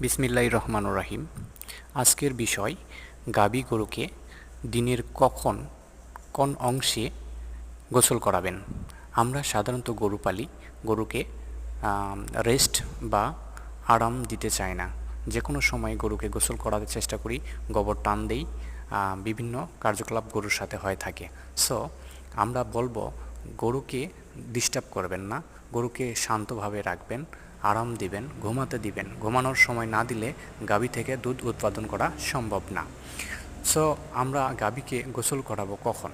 বিসমিল্লাহ রহমান রাহিম। আজকের বিষয়, গাবি গরুকে দিনের কখন, কোন অংশে গোসল করাবেন? আমরা সাধারণত গরু পালি, গরুকে রেস্ট বা আরাম দিতে চাই না। যে কোনো সময় গরুকে গোসল করাতে চেষ্টা করি, গোবর টান দেই বিভিন্ন কার্যকলাপ গরুর সাথে হয়ে থাকে। সো আমরা বলব গরুকে ডিস্টার্ব করবেন না। গরুকে শান্তভাবে রাখবেন, আরাম দিবেন, ঘুমাতে দিবেন। ঘুমানোর সময় না দিলে গাভী থেকে দুধ উৎপাদন করা সম্ভব না। সো আমরা গাভীকে গোসল করাবো কখন?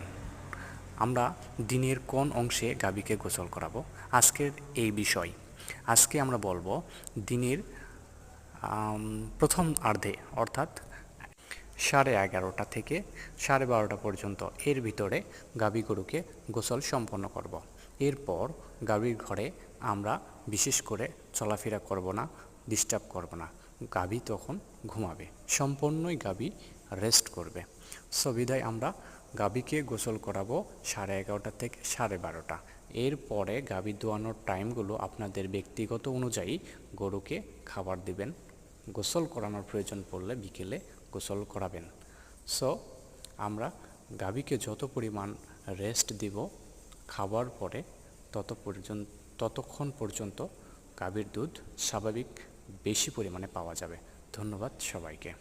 আমরা দিনের কোন অংশে গাভীকে গোসল করাবো? আজকের এই বিষয়। আজকে আমরা বলব দিনের প্রথম আর্ধে অর্থাৎ সাড়ে এগারোটা থেকে সাড়ে বারোটা পর্যন্ত এর ভিতরে গাভী গরুকে গোসল সম্পন্ন করব। এরপর গাভীর ঘরে আমরা বিশেষ করে চলাফেরা করব না ডিস্টার্ব করব না। গাভী তখন ঘুমাবে, সম্পূর্ণই গাভী রেস্ট করবে। সুবিধায় আমরা গাভীকে গোসল করাবো সাড়ে এগারোটা থেকে সাড়ে বারোটা। এরপরে গাভী দোয়ানোর টাইমগুলো আপনাদের ব্যক্তিগত অনুযায়ী গরুকে খাবার দিবেন, গোসল করানোর প্রয়োজন পড়লে বিকেলে গোসল করাবেন। সো আমরা গাভীকে যত পরিমাণ রেস্ট দিব খাবার পরে তত পর্যন্ত, ততক্ষণ পর্যন্ত গাভীর দুধ স্বাভাবিক বেশি পরিমাণে পাওয়া যাবে। ধন্যবাদ সবাইকে।